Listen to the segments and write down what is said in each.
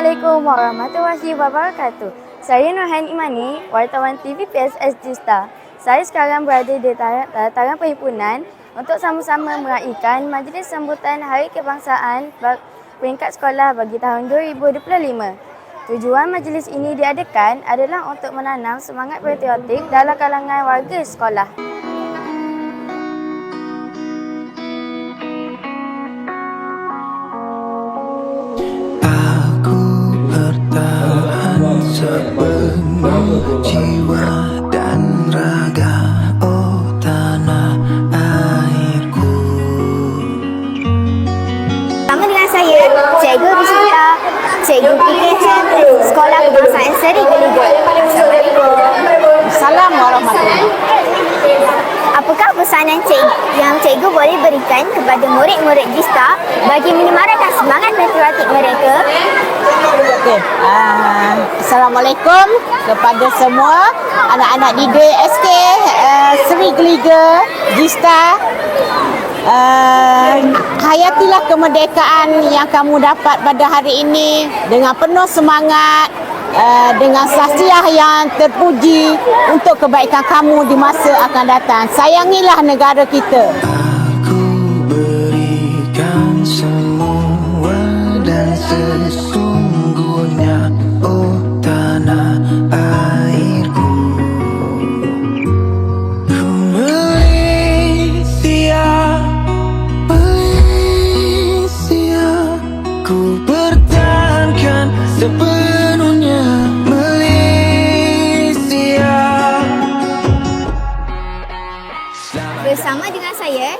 warahmatullahi wabarakatuh. Saya Nurhan Imani, wartawan TV PSSG Star. Saya sekarang berada di tar- dataran perhimpunan untuk sama-sama meraihkan majlis sambutan Hari Kebangsaan ba- peringkat sekolah bagi tahun 2025. Tujuan majlis ini diadakan adalah untuk menanam semangat patriotik dalam kalangan warga sekolah. Cikgu boleh berikan kepada murid-murid JISTA bagi menyemarakan semangat patriotik mereka? Okey. Uh, Assalamualaikum kepada semua anak-anak didik SK uh, Seri Geliga Jista. Uh, hayatilah kemerdekaan yang kamu dapat pada hari ini dengan penuh semangat uh, dengan sahsiah yang terpuji untuk kebaikan kamu di masa akan datang. Sayangilah negara kita. Sepenuhnya Malaysia Bersama dengan saya,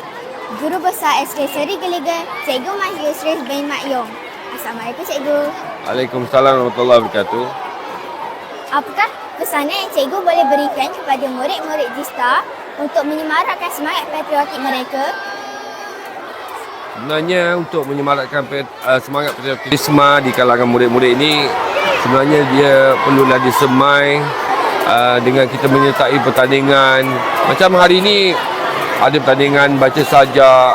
Guru Besar SK Seri Geliga, Cikgu Mas Yusri bin Mak Yong. Assalamualaikum Cikgu. Waalaikumsalam warahmatullahi wabarakatuh. Apakah pesanan yang cikgu boleh berikan kepada murid-murid JISTA untuk menyemarakkan semangat patriotik mereka? Sebenarnya untuk menyemarakkan uh, semangat patriotisme di kalangan murid-murid ini sebenarnya dia perlulah disemai uh, dengan kita menyertai pertandingan. Macam hari ini ada pertandingan baca sajak,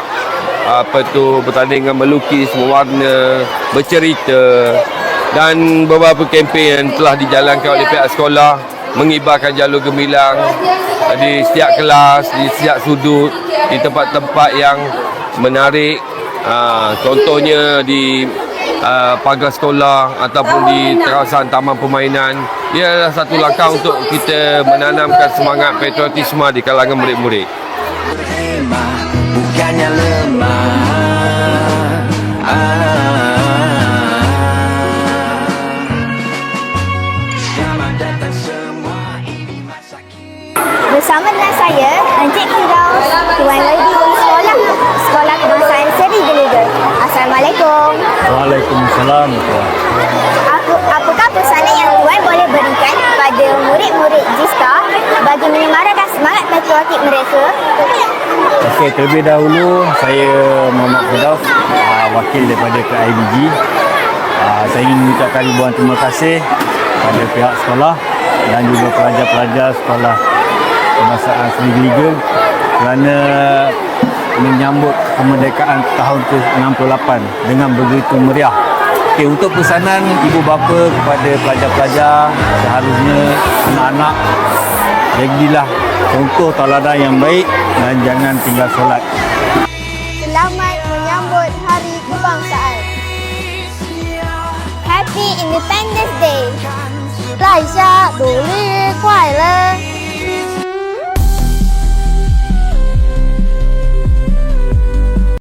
apa tu pertandingan melukis, mewarna, bercerita dan beberapa kempen yang telah dijalankan oleh pihak sekolah mengibarkan jalur gemilang di setiap kelas, di setiap sudut, di tempat-tempat yang menarik. Uh, contohnya di uh, pagar sekolah ataupun di kawasan taman permainan. Ia adalah satu langkah untuk kita menanamkan semangat patriotisme di kalangan murid-murid. Bukannya lemah ah. Bersama dengan saya, Encik Firdaus, Tuan Waalaikumsalam. Aku, apakah pesanan yang Tuan boleh berikan kepada murid-murid JISTA bagi menyemarakkan semangat patriotik mereka? Okey, terlebih dahulu saya Muhammad Firdaus, uh, wakil daripada KIBG. Uh, saya ingin mengucapkan ribuan terima kasih kepada pihak sekolah dan juga pelajar-pelajar sekolah kebangsaan Seri Geliga kerana menyambut kemerdekaan tahun ke-68 dengan begitu meriah. Okey, untuk pesanan ibu bapa kepada pelajar-pelajar seharusnya anak-anak jadilah contoh tauladan yang baik dan jangan tinggal solat. Selamat menyambut Hari Kebangsaan. Happy Independence Day. Pelajar Dolly.